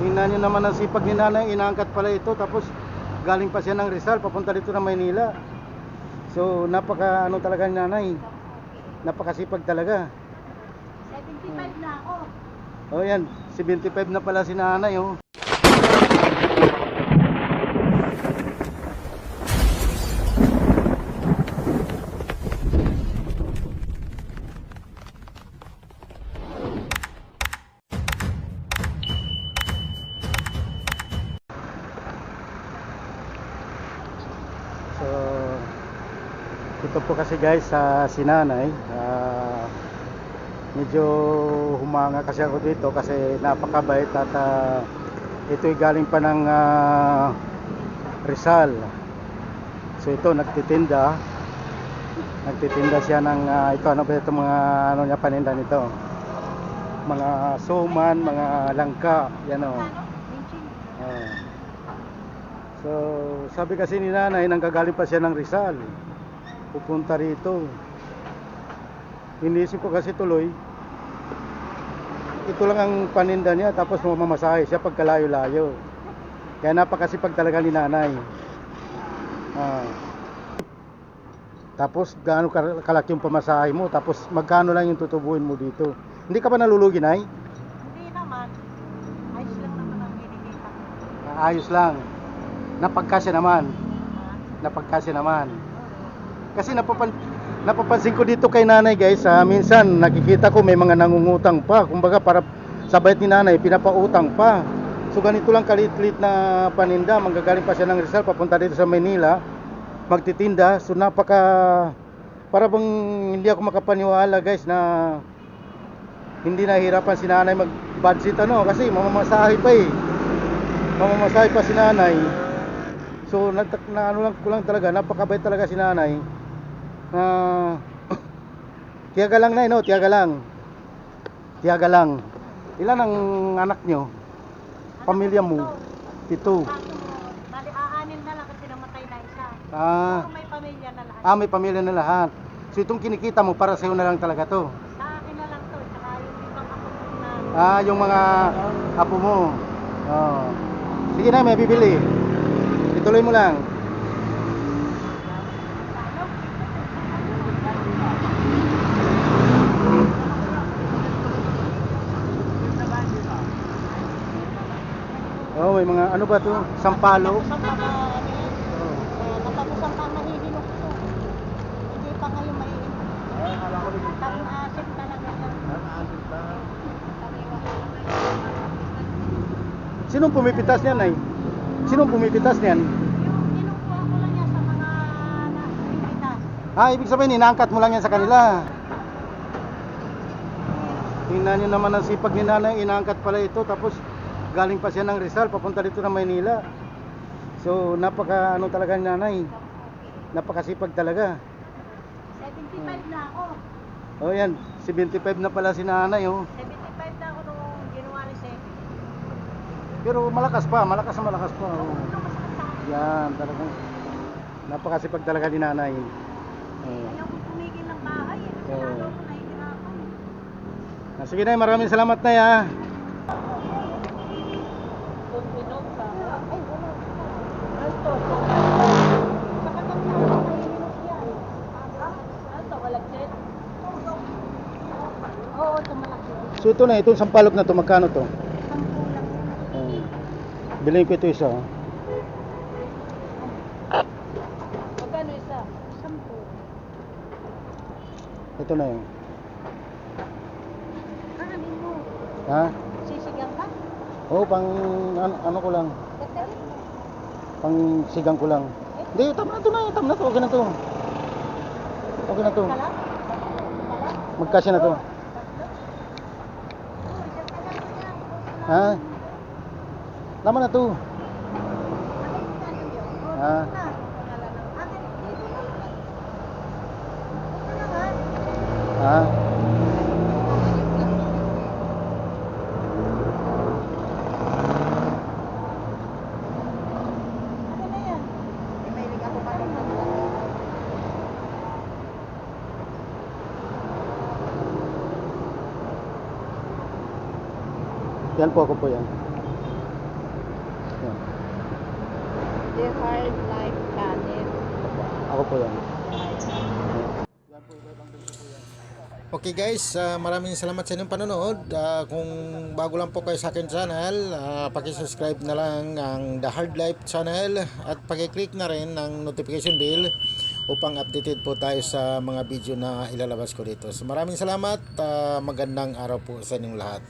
Tingnan nyo naman ang sipag ni nanay, inaangkat pala ito tapos galing pa siya ng Rizal papunta dito ng Maynila. So napaka ano talaga ni nanay, napakasipag talaga. 75 na ako. Oh yan, 75 na pala si nanay oh. Ito po kasi guys sa sinanay. ah, medyo humanga kasi ako dito kasi napakabait at ah, ito'y galing pa ng ah, Rizal. So ito nagtitinda. Nagtitinda siya ng ah, ito ano ba ito mga ano niya paninda nito. Mga suman, mga langka, yan? Minching. Ah. So, sabi kasi ni nanay, nanggagaling pa siya ng Rizal. Pupunta rito. Inisip ko kasi tuloy, ito lang ang paninda niya, tapos mamamasahe siya pagkalayo-layo. Kaya napakasipag talaga ni nanay. Ah. Tapos gaano ka- kalaki yung pamasahe mo, tapos magkano lang yung tutubuin mo dito. Hindi ka ba nalulugi, Nay? Hindi naman. Ayos lang naman ang ko. Ah, Ayos lang. Napagkasya naman. Napagkasya naman. Kasi napapan napapansin ko dito kay nanay guys, ah, minsan nakikita ko may mga nangungutang pa. Kumbaga para sa bayad ni nanay, pinapautang pa. So ganito lang kalit-lit na paninda, manggagaling pa siya ng Rizal papunta dito sa Manila, magtitinda. So napaka para bang hindi ako makapaniwala guys na hindi nahihirapan si nanay mag-budget ano kasi mamamasahe pa eh. Mamamasahe pa si nanay. So na, na ano lang ko lang talaga, napakabait talaga si nanay. Ah, tiyaga lang na no, tiyaga lang. Tiyaga lang. Ilan ang anak nyo? Pamilya mo? Kaso, bali aanin na lang kasi namatay na isa. Ah, may pamilya na lahat. ah, may pamilya na lahat. So itong kinikita mo para sa'yo na lang talaga to. Sa akin na lang to. Tsaka yung ibang ako na. Ah, yung mga apo mo. Oh. Sige na, may bibili. Ituloy mo lang. Oh, may mga ano ba to? Sampalo. Sa mga yun. Oh. Natapusan pa nahihinog ko. Hindi pa ngayon maiinom. Tang asin talaga yan. Sinong pumipitas niyan, ay? Sinong pumipitas niyan? Ah, ibig sabihin, inaangkat mo lang yan sa kanila. Tingnan nyo naman ang sipag ni nanay, inaangkat pala ito, tapos galing pa siya ng Rizal, papunta dito ng Maynila. So, napaka, ano talaga ni nanay, napakasipag talaga. 75 na ako. Oh, yan, 75 na pala si nanay, oh. 75 na ako noong January 2. Pero malakas pa, malakas na malakas pa. Oh. Yan, talagang napakasipag talaga ni nanay. Oh. Ayaw ko tumigil ng bahay. Eh. Oo. lalo ko nahihirapan. Ah, Sige na, maraming salamat na ya. Kung inom ka. Ay, wala. Alto. Sa katang na ako nahihinog yan. Alto, malagsit. Oo, tumalagsit. So ito na, itong sampalok na to, magkano to? Oh. Bilhin ko ito isa. oh. Magkano isa? Sampu. Ito na yun. Kanin mo. Ha? Oo, pang ano, ano ko lang. Pang sigang ko lang. Hindi, tama na to na, tama na to, okay na to. Okay na to. Magkasya na to. Ha? Laman na to. Ha? Ha? Yan po ako po yan. The Hard Life Channel. Ako po yan. Okay guys, ah, maraming salamat sa inyong panonood. Ah, kung bago lang po kayo sa akin channel, uh, paki-subscribe na lang ang The Hard Life channel at paki-click na rin ng notification bell upang updated po tayo sa mga video na ilalabas ko dito. So maraming salamat, ah, magandang araw po sa inyong lahat.